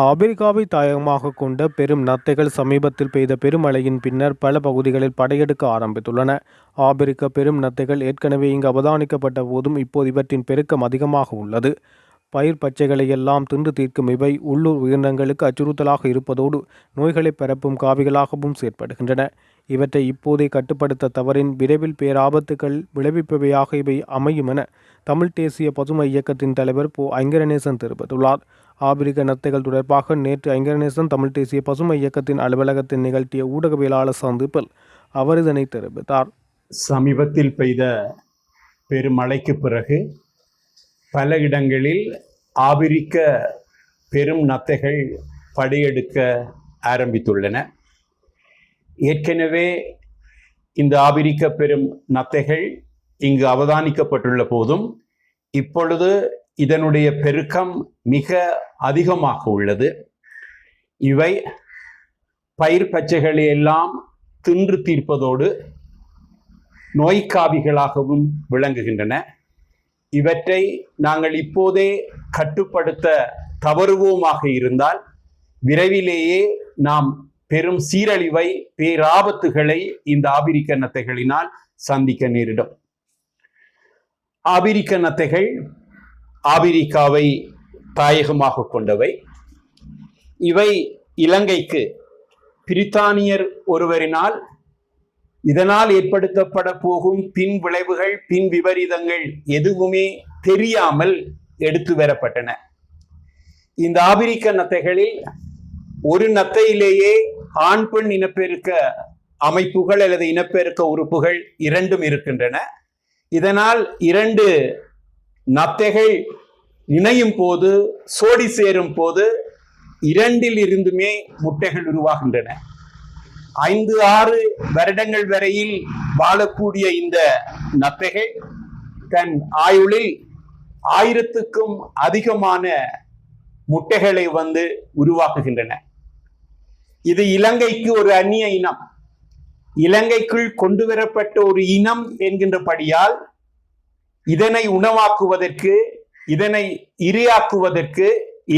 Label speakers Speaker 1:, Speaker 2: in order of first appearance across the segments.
Speaker 1: அமெரிக்காவை தாயகமாக கொண்ட பெரும் நத்தைகள் சமீபத்தில் பெய்த பெருமழையின் பின்னர் பல பகுதிகளில் படையெடுக்க ஆரம்பித்துள்ளன. ஆபிரிக்க பெரும் நத்தைகள் ஏற்கனவே இங்கு அவதானிக்கப்பட்ட போதும் இப்போது இவற்றின் பெருக்கம் அதிகமாக உள்ளது. பயிர் பச்சைகளை எல்லாம் தின்று தீர்க்கும் இவை உள்ளூர் உயிரினங்களுக்கு அச்சுறுத்தலாக இருப்பதோடு நோய்களை பரப்பும் காவிகளாகவும் செயற்படுகின்றன. இவற்றை இப்போதே கட்டுப்படுத்த தவறின் விரைவில் பேராபத்துக்கள் விளைவிப்பவையாக இவை அமையும் என தமிழ் தேசிய பசுமை இயக்கத்தின் தலைவர் போ. ஐங்கரநேசன் தெரிவித்துள்ளார். ஆப்பிரிக்க நத்தைகள் தொடர்பாக நேற்று ஐங்கரநேசன் தமிழ் தேசிய பசுமை இயக்கத்தின் அலுவலகத்தில் நிகழ்த்திய ஊடகவியலாளர் சந்திப்பில் அவர் இதனை தெரிவித்தார்.
Speaker 2: சமீபத்தில் பெய்த பெருமழைக்கு பிறகு பல இடங்களில் ஆபிரிக்க பெரும் நத்தைகள் படையெடுக்க ஆரம்பித்துள்ளன. ஏற்கனவே இந்த ஆபிரிக்க பெரும் நத்தைகள் இங்கு அவதானிக்கப்பட்டுள்ள போதும் இப்பொழுது இதனுடைய பெருக்கம் மிக அதிகமாக உள்ளது. இவை பயிர் பச்சைகளை எல்லாம் தின்று தீர்ப்பதோடு நோய்க்காவிகளாகவும் விளங்குகின்றன. இவற்றை நாங்கள் இப்போதே கட்டுப்படுத்த தவறுவோமாக இருந்தால் விரைவிலேயே நாம் பெரும் சீரழிவை பேராபத்துகளை இந்த ஆபிரிக்க நத்தைகளினால் சந்திக்க நேரிடும். ஆபிரிக்க நத்தைகள் ஆபிரிக்காவை தாயகமாக கொண்டவை. இவை இலங்கைக்கு பிரித்தானியர் ஒருவரினால் இதனால் ஏற்படுத்தப்பட போகும் பின் விளைவுகள் பின் விபரீதங்கள் எதுவுமே தெரியாமல் எடுத்து வரப்பட்டன. இந்த ஆபிரிக்க நத்தைகளில் ஒரு நத்தையிலேயே ஆண் பெண் இனப்பெருக்க அமைப்புகள் அல்லது இனப்பெருக்க உறுப்புகள் இரண்டும் இருக்கின்றன. இதனால் இரண்டு நத்தைகள் இணையும் போது சோடி சேரும் போது இரண்டில் இருந்துமே முட்டைகள் உருவாகின்றன. ஐந்து ஆறு வருடங்கள் வரையில் வாழக்கூடிய இந்த நத்தைகள் தன் ஆயுளில் ஆயிரத்துக்கும் அதிகமான முட்டைகளை வந்து உருவாக்குகின்றன. இது இலங்கைக்கு ஒரு அந்நிய இனம். இலங்கைக்குள் கொண்டு வரப்பட்ட ஒரு இனம் என்கின்றபடியால் இதனை உணவாக்குவதற்கு இதனை இரையாக்குவதற்கு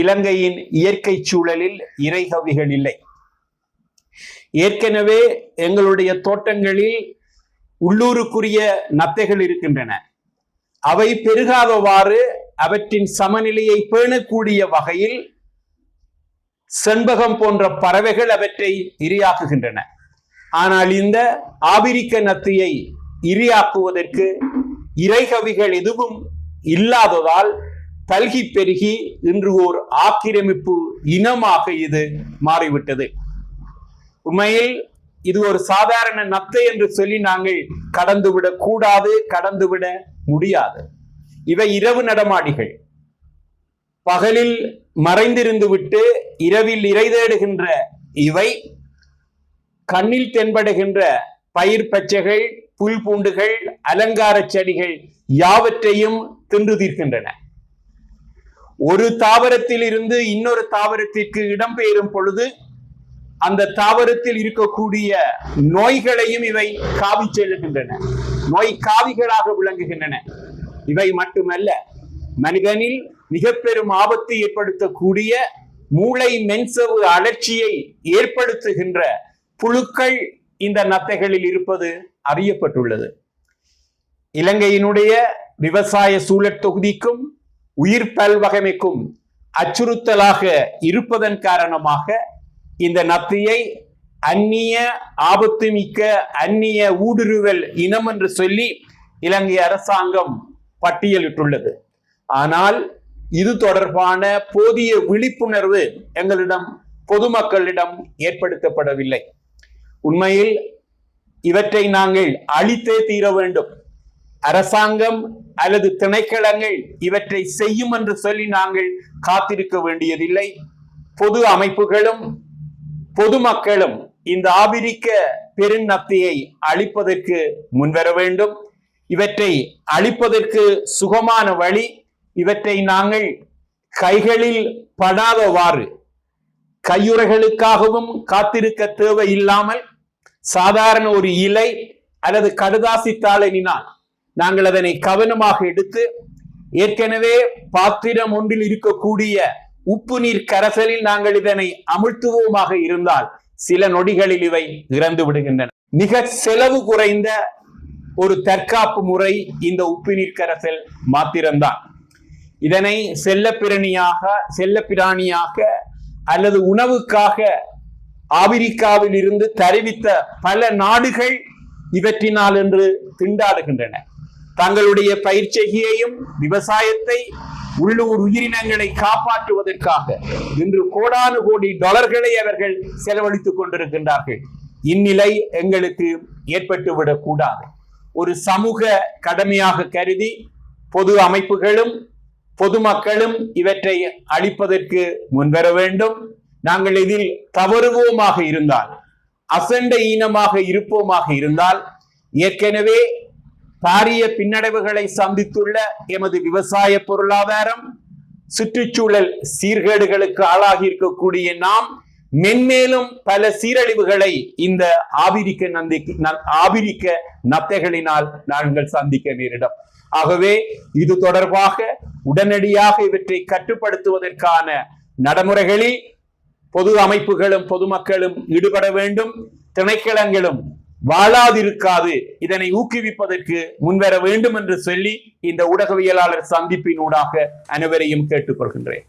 Speaker 2: இலங்கையின் இயற்கை சூழலில் இறைகவிகள் இல்லை. ஏற்கனவே எங்களுடைய தோட்டங்களில் உள்ளூருக்குரிய நத்தைகள் இருக்கின்றன. அவை பெருகாதவாறு அவற்றின் சமநிலையை பேணக்கூடிய வகையில் செண்பகம் போன்ற பறவைகள் அவற்றை இரையாக்குகின்றன. ஆனால் இந்த ஆபிரிக்க நத்தையை இரையாக்குவதற்கு இறைகவிகள் எதுவும் இல்லாததால் பல்கி பெருகி இன்று ஓர் ஆக்கிரமிப்பு இனமாக இது மாறிவிட்டது. உண்மையில் இது ஒரு சாதாரண நத்தை என்று சொல்லி நாங்கள் கடந்துவிடக் கூடாது கடந்துவிட முடியாது. இவை இரவு நடமாடிகள். பகலில் மறைந்திருந்து விட்டு இரவில் இறை தேடுகின்ற இவை கண்ணில் தென்படுகின்ற பயிர் பச்சைகள் புல் பூண்டுகள் அலங்கார செடிகள் யாவற்றையும் தின்று தீர்க்கின்றன. ஒரு தாவரத்தில் இருந்து இன்னொரு தாவரத்திற்கு இடம்பெயரும் பொழுது அந்த தாவரத்தில் இருக்கக்கூடிய நோய்களையும் இவை காவி செல்லுகின்றன நோய் காவிகளாக விளங்குகின்றன. இவை மட்டுமல்ல மனிதனில் மிக பெரும் ஆபத்தை ஏற்படுத்தக்கூடிய மூளை மென்சவு அலர்ச்சியை ஏற்படுத்துகின்ற புழுக்கள் இந்த நத்தைகளில் இருப்பது அறியப்பட்டுள்ளது. இலங்கையினுடைய விவசாய சூழற் தொகுதிக்கும் உயிர் பல்வகைமைக்கும் அச்சுறுத்தலாக இருப்பதன் காரணமாக இந்த நத்தையை அந்நிய ஆபத்து மிக்க அந்நிய ஊடுருவல் இனம் என்று சொல்லி இலங்கை அரசாங்கம் பட்டியலிட்டுள்ளது. ஆனால் இது தொடர்பான போதிய விழிப்புணர்வு எங்களிடம் பொதுமக்களிடம் ஏற்படுத்தப்படவில்லை. உண்மையில் இவற்றை நாங்கள் அழித்தே தீர வேண்டும். அரசாங்கம் அல்லது திணைக்களங்கள் இவற்றை செய்யும் என்று சொல்லி நாங்கள் காத்திருக்க வேண்டியதில்லை. பொது அமைப்புகளும் பொதுமக்களும் இந்த ஆபிரிக்க பெருநத்தையை அழிப்பதற்கு முன்வர வேண்டும். இவற்றை அழிப்பதற்கு சுகமான வழி இவற்றை நாங்கள் கைகளில் படாதவாறு கையுறைகளுக்காகவும் காத்திருக்க தேவை இல்லாமல் சாதாரண ஒரு இலை அல்லது கடுதாசி தாளினால் நாங்கள் அதனை கவனமாக எடுத்து ஏற்கனவே பாத்திரம் ஒன்றில் இருக்கக்கூடிய உப்பு நீர் கரசலில் நாங்கள் இதனை அமிழ்த்துவோமாக இருந்தால் சில நொடிகளில் இவை இறந்து விடுகின்றன. மிக செலவு குறைந்த ஒரு தற்காப்பு முறை இந்த உப்பு நீர் கரசல் மாத்திரம்தான். இதனை செல்லப்பிரணியாக செல்லப்பிராணியாக அல்லது உணவுக்காக ஆப்பிரிக்காவில் இருந்து தருவித்த பல நாடுகள் இவற்றினால் என்று திண்டாடுகின்றன. தங்களுடைய பயிற்சியையும் விவசாயத்தை உள்ளூர் உயிரினங்களை காப்பாற்றுவதற்காக இன்று கோடானு கோடி டாலர்களை அவர்கள் செலவழித்துக் கொண்டிருக்கின்றார்கள். இந்நிலை எங்களுக்கு ஏற்பட்டுவிடக் கூடாது ஒரு சமூக கடமையாக கருதி பொது அமைப்புகளும் பொதுமக்களும் இவற்றை அளிப்பதற்கு முன்வர வேண்டும். நாங்கள் இதில் தவறுவோமாக இருந்தால் அசண்ட ஈனமாக இருப்போமாக இருந்தால் ஏற்கனவே பாரிய பின்னடைவுகளை சந்தித்துள்ள எமது விவசாய பொருளாதாரம் சுற்றுச்சூழல் சீர்கேடுகளுக்கு ஆளாகி இருக்கக்கூடிய நாம் மென்மேலும் பல சீரழிவுகளை இந்த ஆபிரிக்க நந்திக்கு ஆபிரிக்க நத்தைகளினால் நாங்கள் சந்திக்க நேரிடும். ஆகவே இது தொடர்பாக உடனடியாக இவற்றை கட்டுப்படுத்துவதற்கான நடைமுறைகளில் பொது அமைப்புகளும் பொதுமக்களும் ஈடுபட வேண்டும். திணைக்களங்களும் வாழாதிருக்காது. இதனை ஊக்குவிப்பதற்கு முன்வர வேண்டும் என்று சொல்லி இந்த ஊடகவியலாளர் சந்திப்பின் ஊடாக அனைவரையும் கேட்டுக்கொள்கின்றேன்.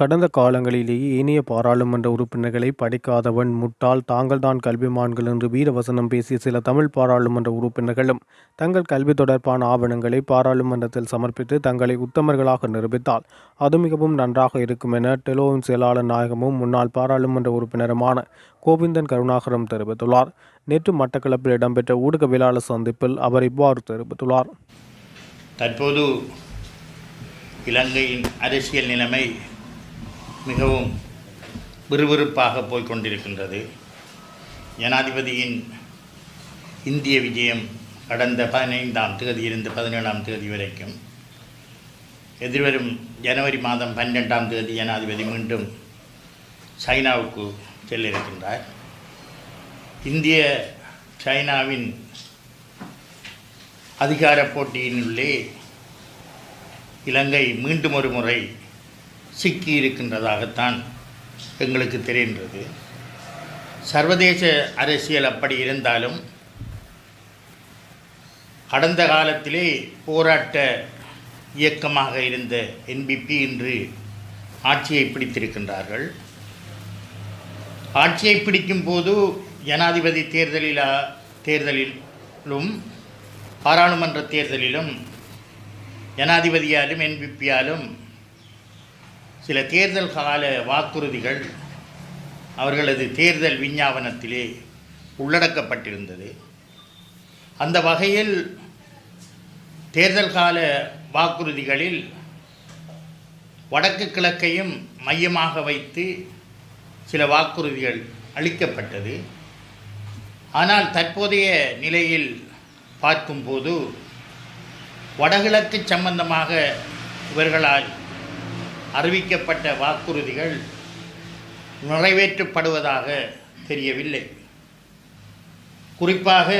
Speaker 1: கடந்த காலங்களிலேயே ஏனைய பாராளுமன்ற உறுப்பினர்களை படிக்காதவன் முட்டாள் தாங்கள்தான் கல்விமான்கள் என்று வீரவசனம் பேசிய சில தமிழ் பாராளுமன்ற உறுப்பினர்களும் தங்கள் கல்வி தொடர்பான ஆவணங்களை பாராளுமன்றத்தில் சமர்ப்பித்து தங்களை உத்தமர்களாக நிரூபித்தால் அது மிகவும் நன்றாக இருக்கும் என டெலோவின் செயலாளர் நாயகமும் முன்னாள் பாராளுமன்ற உறுப்பினருமான கோவிந்தன் கருணாகரம் தெரிவித்துள்ளார். நேற்று மட்டக்களப்பில் இடம்பெற்ற ஊடகவியலாளர் சந்திப்பில் அவர் இவ்வாறு தெரிவித்துள்ளார்.
Speaker 3: தற்போது இலங்கையின் அரசியல் நிலைமை மிகவும் விறுவிறுப்பாக போய்கொண்டிருக்கின்றது ஜனாதிபதியின் இந்திய விஜயம் கடந்த பதினைந்தாம் தேதியிலிருந்து பதினேழாம் தேதி வரைக்கும். எதிர்வரும் ஜனவரி மாதம் பன்னெண்டாம் தேதி ஜனாதிபதி மீண்டும் சைனாவுக்கு செல்ல இருக்கின்றார் இந்திய சைனாவின் அதிகார போட்டியினுள்ளே இலங்கை மீண்டும் ஒரு முறை சிக்கி இருக்கின்றதாகத்தான் எங்களுக்கு தெரிகின்றது. சர்வதேச அரசியல் அப்படி இருந்தாலும் கடந்த காலத்திலே போராட்ட இயக்கமாக இருந்த என்பிபி இன்று ஆட்சியை பிடித்திருக்கின்றார்கள். ஆட்சியை பிடிக்கும் போது ஜனாதிபதி தேர்தலில் தேர்தலிலும் பாராளுமன்ற தேர்தலிலும் ஜனாதிபதியாலும் என்பிபியாலும் சில தேர்தல் கால வாக்குறுதிகள் அவர்களது தேர்தல் விஞ்ஞாபனத்திலே உள்ளடக்கப்பட்டிருந்தது. அந்த வகையில் தேர்தல் கால வாக்குறுதிகளில் வடக்கு கிழக்கையும் மையமாக வைத்து சில வாக்குறுதிகள் அளிக்கப்பட்டது. ஆனால் தற்போதைய நிலையில் பார்க்கும்போது வடகிழக்கு சம்பந்தமாக இவர்களால் அறிவிக்கப்பட்ட வாக்குறுதிகள் நிறைவேற்றப்படுவதாக தெரியவில்லை. குறிப்பாக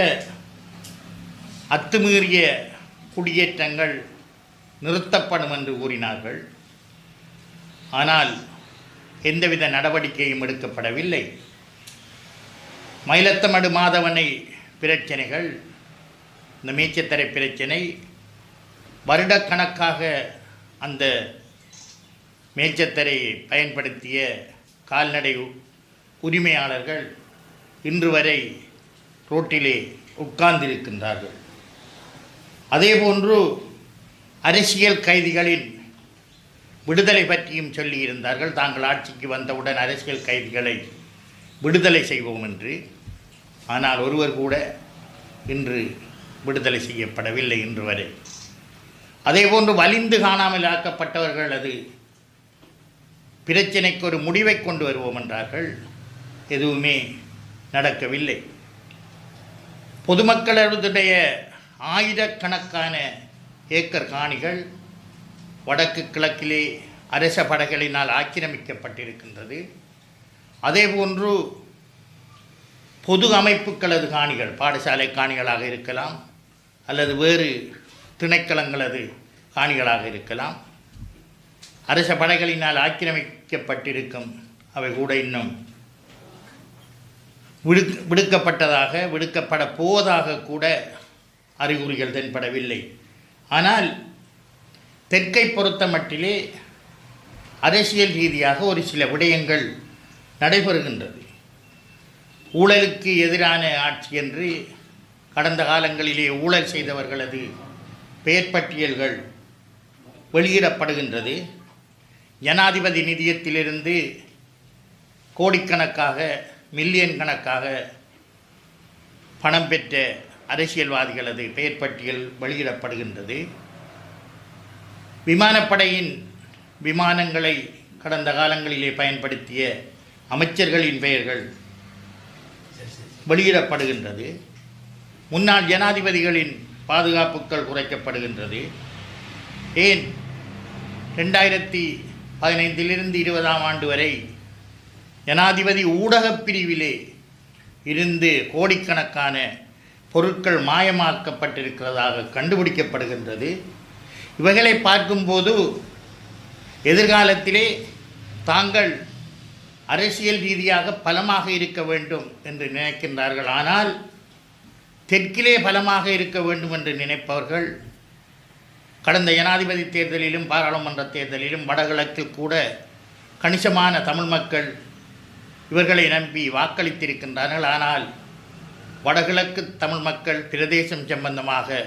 Speaker 3: அத்துமீறிய குடியேற்றங்கள் நிறுத்தப்படும் என்று கூறினார்கள். ஆனால் எந்தவித நடவடிக்கையும் எடுக்கப்படவில்லை. மயிலத்தமடு மாதவனை பிரச்சனைகள் இந்த மீச்சத்தரை பிரச்சனை வருடக்கணக்காக அந்த மேச்சத்தரை பயன்படுத்திய கால்நடை உரிமையாளர்கள் இன்று வரை ரோட்டிலே உட்கார்ந்திருக்கின்றார்கள். அதேபோன்று அரசியல் கைதிகளின் விடுதலை பற்றியும் சொல்லியிருந்தார்கள் தாங்கள் ஆட்சிக்கு வந்தவுடன் அரசியல் கைதிகளை விடுதலை செய்வோம் என்று. ஆனால் ஒருவர் கூட இன்று விடுதலை செய்யப்படவில்லை இன்று வரை. அதேபோன்று வலிந்து காணாமல் ஆக்கப்பட்டவர்கள் அது பிரச்சனைக்கு ஒரு முடிவை கொண்டு வருவோம் என்றார்கள். எதுவுமே நடக்கவில்லை. பொதுமக்களுடைய ஆயிரக்கணக்கான ஏக்கர் காணிகள் வடக்கு கிழக்கிலே அரச படைகளினால் ஆக்கிரமிக்கப்பட்டிருக்கின்றது. அதேபோன்று பொது அமைப்புகளது காணிகள் பாடசாலை காணிகளாக இருக்கலாம் அல்லது வேறு திணைக்களங்களது காணிகளாக இருக்கலாம். அரச படைகளினால் ஆக்கிரமிக்கப்பட்டிருக்கும். அவை கூட இன்னும் விடு விடுக்கப்பட்டதாக விடுக்கப்பட போவதாக கூட அறிகுறிகள் தென்படவில்லை. ஆனால் தெற்கை பொறுத்த மட்டிலே அரசியல் ரீதியாக ஒரு சில விடயங்கள் நடைபெறுகின்றது. ஊழலுக்கு எதிரான ஆட்சி என்று கடந்த காலங்களிலே ஊழல் செய்தவர்களது பெயர் பட்டியல்கள் வெளியிடப்படுகின்றது. ஜனாதிபதி நிதியத்திலிருந்து கோடிக்கணக்காக மில்லியன் கணக்காக பணம் பெற்ற அரசியல்வாதிகளது பெயர் பட்டியல் வெளியிடப்படுகின்றது. விமானப்படையின் விமானங்களை கடந்த காலங்களிலே பயன்படுத்திய அமைச்சர்களின் பெயர்கள் வெளியிடப்படுகின்றது. முன்னாள் ஜனாதிபதிகளின் பாதுகாப்புகள் குறைக்கப்படுகின்றது. ஏன்? ரெண்டாயிரத்தி பதினைந்திலிருந்து இருபதாம் ஆண்டு வரை ஜனாதிபதி ஊடகப் பிரிவிலே இருந்து கோடிக்கணக்கான பொருட்கள் மாயமாக்கப்பட்டிருக்கிறதாக கண்டுபிடிக்கப்படுகின்றது. இவைகளை பார்க்கும்போது எதிர்காலத்திலே தாங்கள் அரசியல் ரீதியாக பலமாக இருக்க வேண்டும் என்று நினைக்கின்றார்கள். ஆனால் தெற்கிலே பலமாக இருக்க வேண்டும் என்று நினைப்பவர்கள் கடந்த ஜனாதிபதி தேர்தலிலும் பாராளுமன்ற தேர்தலிலும் வடகிழக்கில் கூட கணிசமான தமிழ் மக்கள் இவர்களை நம்பி வாக்களித்திருக்கின்றார்கள். ஆனால் வடகிழக்கு தமிழ் மக்கள் பிரதேசம் சம்பந்தமாக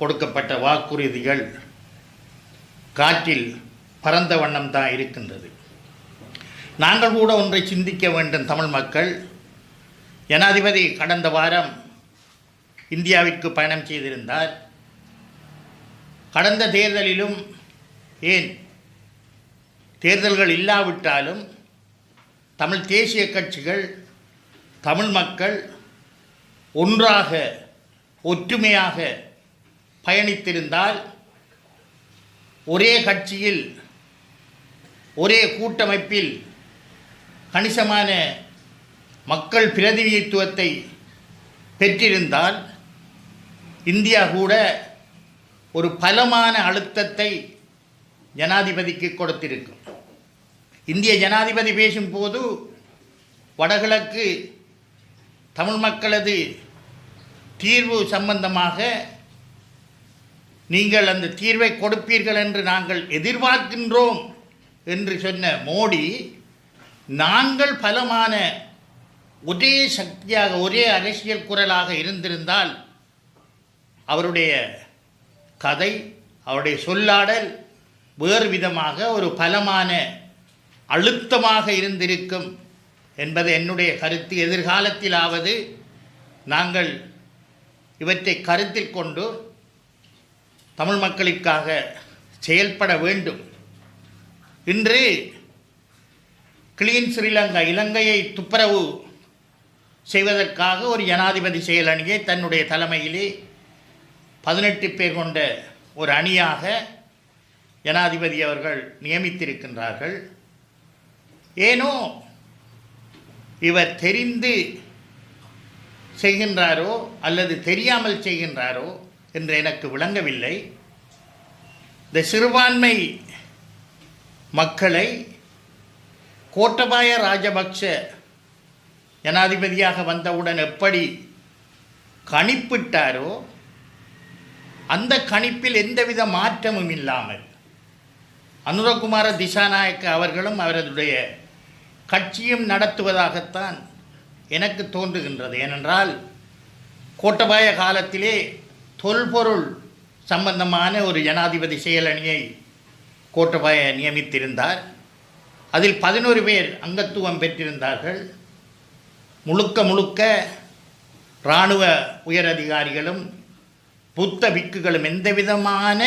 Speaker 3: கொடுக்கப்பட்ட வாக்குறுதிகள் காற்றில் பரந்த வண்ணம் தான் இருக்கின்றது. நாங்கள் கூட ஒன்றை சிந்திக்க வேண்டும் தமிழ் மக்கள். ஜனாதிபதி கடந்த வாரம் இந்தியாவிற்கு பயணம் செய்திருந்தார். கடந்த தேர்தலிலும் ஏன் தேர்தல்கள் இல்லாவிட்டாலும் தமிழ் தேசிய கட்சிகள் தமிழ் மக்கள் ஒன்றாக ஒற்றுமையாக பயணித்திருந்தால் ஒரே கட்சியில் ஒரே கூட்டமைப்பில் கணிசமான மக்கள் பிரதிநிதித்துவத்தை பெற்றிருந்தால் இந்தியா கூட ஒரு பலமான அழுத்தத்தை ஜனாதிபதிக்கு கொடுத்திருக்கும். இந்திய ஜனாதிபதி பேசும்போது வடகிழக்கு தமிழ் மக்களது தீர்வு சம்பந்தமாக நீங்கள் அந்த தீர்வை கொடுப்பீர்கள் என்று நாங்கள் எதிர்பார்க்கின்றோம் என்று சொன்ன மோடி நாங்கள் பலமான ஒரே சக்தியாக ஒரே அரசியல் குரலாக இருந்திருந்தால் அவருடைய கதை அவருடைய சொல்லாடல் வேறு விதமாக ஒரு பலமான அழுத்தமாக இருந்திருக்கும் என்பது என்னுடைய கருத்து. எதிர்காலத்திலாவது நாங்கள் இவற்றை கருத்தில் கொண்டு தமிழ் மக்களுக்காக செயல்பட வேண்டும். இன்று கிளீன் ஸ்ரீலங்கா இலங்கையை துப்புரவு செய்வதற்காக ஒரு ஜனாதிபதி செயல் அணியை தன்னுடைய தலைமையிலே பதினெட்டு பேர் கொண்ட ஒரு அணியாக ஜனாதிபதி அவர்கள் நியமித்திருக்கின்றார்கள். ஏனோ இவர் தெரிந்து செய்கின்றாரோ அல்லது தெரியாமல் செய்கின்றாரோ என்று எனக்கு விளங்கவில்லை. இந்த சிறுபான்மை மக்களை கோட்டபாய ராஜபக்ஷ ஜனாதிபதியாக வந்தவுடன் எப்படி கணிப்பிட்டாரோ அந்த கணிப்பில் எந்தவித மாற்றமும் இல்லாமல் அனுரகுமார திசாநாயக்க அவர்களும் அவரதுடைய கட்சியும் நடத்துவதாகத்தான் எனக்கு தோன்றுகின்றது. ஏனென்றால் கோட்டபாய காலத்திலே தொல்பொருள் சம்பந்தமான ஒரு ஜனாதிபதி செயலணியை கோட்டபாய நியமித்திருந்தார். அதில் பதினோரு பேர் அங்கத்துவம் பெற்றிருந்தார்கள். முழுக்க முழுக்க இராணுவ உயரதிகாரிகளும் புத்த பிக்குகளும் எந்த விதமான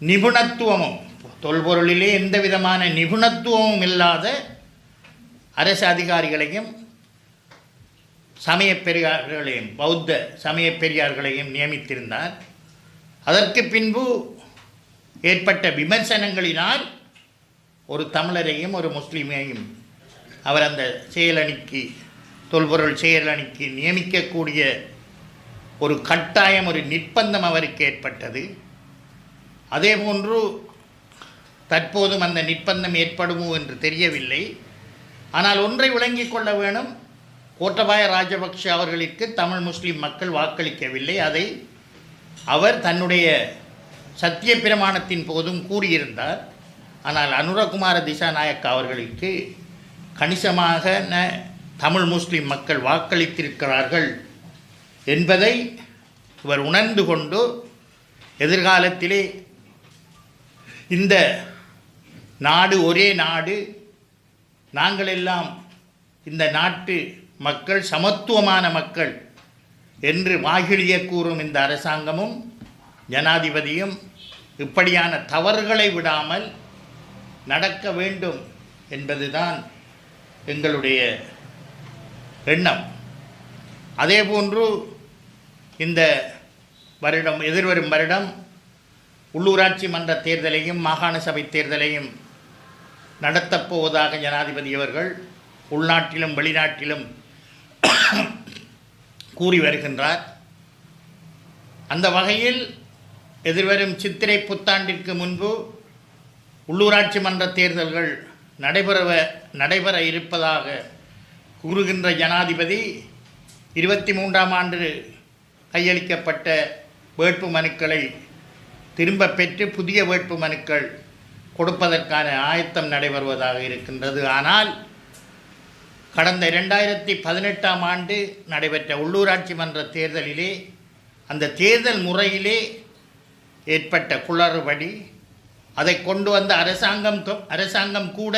Speaker 3: நிபுணத்துவமும் தொல்பொருளிலே எந்த விதமான நிபுணத்துவமும் இல்லாத அரசு அதிகாரிகளையும் சமய பெரியார்களையும் பௌத்த சமய பெரியார்களையும் நியமித்திருந்தார். அதற்கு பின்பு ஏற்பட்ட விமர்சனங்களினால் ஒரு தமிழரையும் ஒரு முஸ்லீமையும் அவர் அந்த செயலணிக்கு தொல்பொருள் செயலணிக்கு நியமிக்கக்கூடிய ஒரு கட்டாயம் ஒரு நிர்பந்தம் அவருக்கு ஏற்பட்டது. அதே போன்று தற்போதும் அந்த நிர்பந்தம் ஏற்படுமோ என்று தெரியவில்லை. ஆனால் ஒன்றை விளங்கிக் கொள்ள வேணும். கோட்டபாய ராஜபக்ஷ அவர்களுக்கு தமிழ் முஸ்லீம் மக்கள் வாக்களிக்கவில்லை. அதை அவர் தன்னுடைய சத்திய பிரமாணத்தின் போதும் கூறியிருந்தார். ஆனால் அனுரகுமார திசாநாயக் அவர்களுக்கு கணிசமாக ந- தமிழ் முஸ்லீம் மக்கள் வாக்களித்திருக்கிறார்கள். என்பதை இவர் உணர்ந்து கொண்டு எதிர்காலத்திலே இந்த நாடு ஒரே நாடு நாங்கள் எல்லாம் இந்த நாட்டு மக்கள் சமத்துவமான மக்கள் என்று வாகிழிய கூறும் இந்த அரசாங்கமும் ஜனாதிபதியும் இப்படியான தவறுகளை விடாமல் நடக்க வேண்டும் என்பதுதான் எங்களுடைய எண்ணம். அதேபோன்று இந்த வருடம் எதிர்வரும் வருடம் உள்ளூராட்சி மன்ற தேர்தலையும் மாகாண சபை தேர்தலையும் நடத்தப் போவதாக ஜனாதிபதி அவர்கள் உள்நாட்டிலும் வெளிநாட்டிலும் கூறி வருகின்றார். அந்த வகையில் எதிர்வரும் சித்திரை புத்தாண்டிற்கு முன்பு உள்ளூராட்சி மன்ற தேர்தல்கள் நடைபெற நடைபெற இருப்பதாக கூறுகின்ற ஜனாதிபதி இருபத்தி மூன்றாம் ஆண்டு கையளிக்கப்பட்ட வேட்பு மனுக்களை திரும்ப பெற்று புதிய வேட்பு மனுக்கள் கொடுப்பதற்கான ஆயத்தம் நடைபெறுவதாக இருக்கின்றது. ஆனால் கடந்த இரண்டாயிரத்தி பதினெட்டாம் ஆண்டு நடைபெற்ற உள்ளூராட்சி மன்ற தேர்தலிலே அந்த தேர்தல் முறையிலே ஏற்பட்ட குளறுபடி அதை கொண்டு வந்த அரசாங்கம் தொ- அரசாங்கம் கூட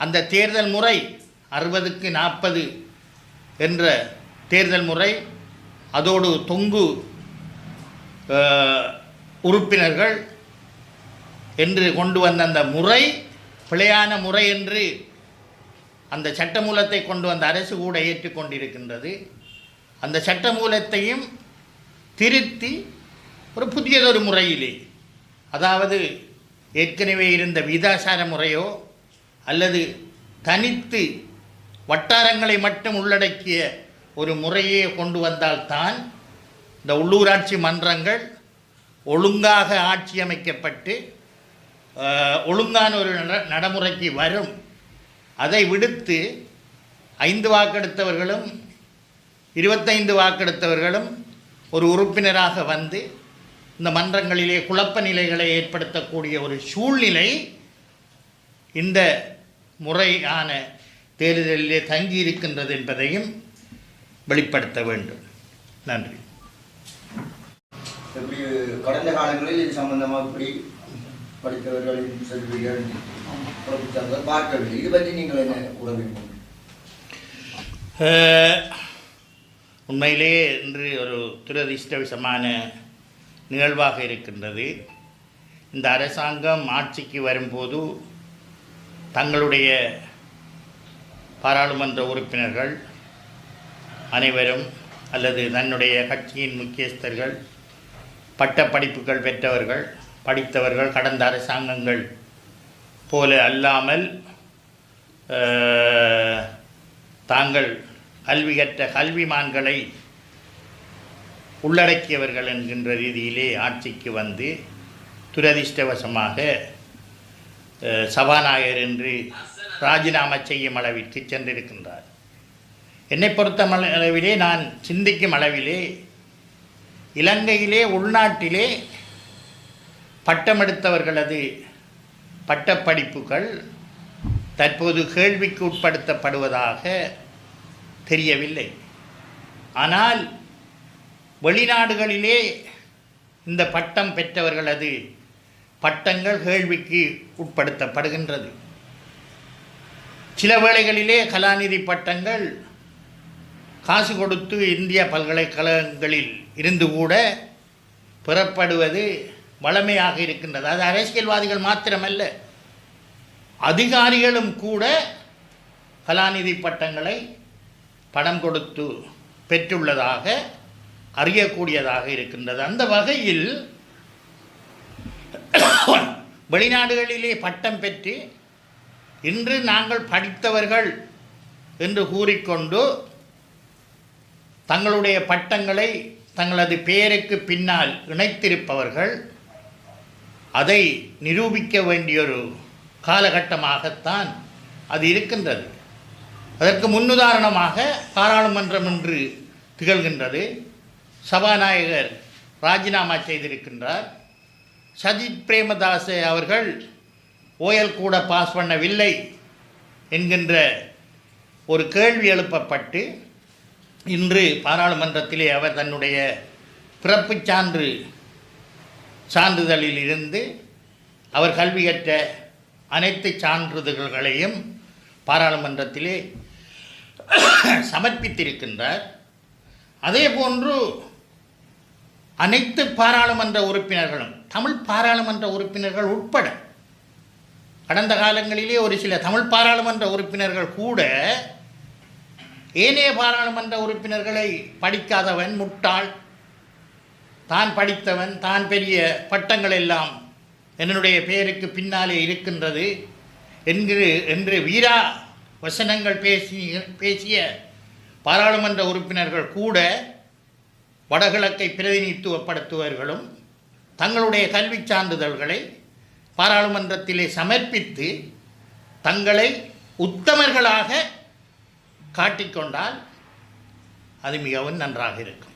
Speaker 3: அந்த தேர்தல் முறை அறுபதுக்கு நாற்பது என்ற தேர்தல் முறை அதோடு தொங்கு உறுப்பினர்கள் என்று கொண்டு வந்த அந்த முறை பிழையான முறை என்று அந்த சட்டமூலத்தை கொண்டு வந்த அரசு கூட ஏற்றுக்கொண்டிருக்கின்றது அந்த சட்டமூலத்தையும் திருத்தி ஒரு புதியதொரு முறையிலே அதாவது ஏற்கனவே இருந்த விதாசார முறையோ அல்லது தனித்து வட்டாரங்களை மட்டும் உள்ளடக்கிய ஒரு முறையே கொண்டு வந்தால்தான் இந்த உள்ளூராட்சி மன்றங்கள் ஒழுங்காக ஆட்சி அமைக்கப்பட்டு ஒழுங்கான ஒரு நட நடைமுறைக்கு வரும். அதை விடுத்து ஐந்து வாக்கெடுத்தவர்களும் இருபத்தைந்து வாக்கெடுத்தவர்களும் ஒரு உறுப்பினராக வந்து இந்த மன்றங்களிலே குழப்ப நிலைகளை ஏற்படுத்தக்கூடிய ஒரு சூழ்நிலை இந்த முறையான தேர்தலிலே தங்கியிருக்கின்றது என்பதையும் வெளிப்படுத்த வேண்டும். நன்றி.
Speaker 4: எப்படி கடந்த காலங்களில் இது சம்பந்தமாக இப்படி படித்தவர்களின் புறப்பித்தார்கள் பார்க்கவில்லை. இது பற்றி நீங்கள் என்ன உறவிப்போம்
Speaker 3: அஹ், உண்மையிலேயே இன்று ஒரு துரதிர்ஷ்டவசமான நிகழ்வாக இருக்கின்றது. இந்த அரசாங்கம் ஆட்சிக்கு வரும்போது தங்களுடைய பாராளுமன்ற உறுப்பினர்கள் அனைவரும் அல்லது தன்னுடைய கட்சியின் முக்கியஸ்தர்கள் பட்ட படிப்புகள் பெற்றவர்கள் படித்தவர்கள் கடந்த அரசாங்கங்கள் போல அல்லாமல் தாங்கள் கல்வி கற்ற கல்விமான்களை உள்ளடக்கியவர்கள் என்கின்ற ரீதியிலே ஆட்சிக்கு வந்து துரதிர்ஷ்டவசமாக சபாநாயகர் என்று ராஜினாமா செய்யும் அளவிற்கு சென்றிருக்கின்றார். என்னை பொறுத்த அளவிலே நான் சிந்திக்கும் அளவிலே இலங்கையிலே உள்நாட்டிலே பட்டமெடுத்தவர்களது பட்டப்படிப்புகள் தற்போது கேள்விக்கு உட்படுத்தப்படுவதாக தெரியவில்லை. ஆனால் வெளிநாடுகளிலே இந்த பட்டம் பெற்றவர்களது பட்டங்கள் கேள்விக்கு உட்படுத்தப்படுகின்றது. சில வேளைகளிலே கலாநிதி பட்டங்கள் காசு கொடுத்து இந்திய பல்கலைக்கழகங்களில் இருந்து கூட பெறப்படுவது வளமையாக இருக்கின்றது. அது அரசியல்வாதிகள் மாத்திரமல்ல. அதிகாரிகளும் கூட கலாநிதி பட்டங்களை பணம் கொடுத்து பெற்றுள்ளதாக அறியக்கூடியதாக இருக்கின்றது. அந்த வகையில் வெளிநாடுகளிலே பட்டம் பெற்று இன்று நாங்கள் படித்தவர்கள் என்று கூறிக்கொண்டு தங்களுடைய பட்டங்களை தங்களது பெயருக்கு பின்னால் இணைத்திருப்பவர்கள் அதை நிரூபிக்க வேண்டிய ஒரு காலகட்டமாகத்தான் அது இருக்கின்றது. அதற்கு முன்னுதாரணமாக பாராளுமன்றம் என்று திகழ்கின்றது. சபாநாயகர் ராஜினாமா செய்திருக்கின்றார். சஜித் பிரேமதாசே அவர்கள் ஓயல் கூட பாஸ் பண்ணவில்லை என்கின்ற ஒரு கேள்வி எழுப்பப்பட்டு இன்று பாராளுமன்றத்திலே அவர் தன்னுடைய பிறப்புச் சான்று சான்றிதழில் இருந்து அவர் கல்வி கற்ற அனைத்து சான்றிதழ்களையும் பாராளுமன்றத்திலே சமர்ப்பித்திருக்கின்றார். அதே போன்று அனைத்து பாராளுமன்ற உறுப்பினர்களும் தமிழ் பாராளுமன்ற உறுப்பினர்கள் உட்பட கடந்த காலங்களிலே ஒரு சில தமிழ் பாராளுமன்ற உறுப்பினர்கள் கூட ஏனைய பாராளுமன்ற உறுப்பினர்களை படிக்காதவன் முட்டாள். தான் படித்தவன் தான் பெரிய பட்டங்கள் எல்லாம் என்னுடைய பெயருக்கு பின்னாலே இருக்கின்றது என்கிற என்று வீரா வசனங்கள் பேசி பேசிய பாராளுமன்ற உறுப்பினர்கள் கூட வடகிழக்கை பிரதிநிதித்துவப்படுத்துவர்களும் தங்களுடைய கல்விச் சான்றிதழ்களை பாராளுமன்றத்திலே சமர்ப்பித்து தங்களை உத்தமர்களாக காட்டிக்கொண்டால் அது மிகவும் நன்றாக இருக்கும்.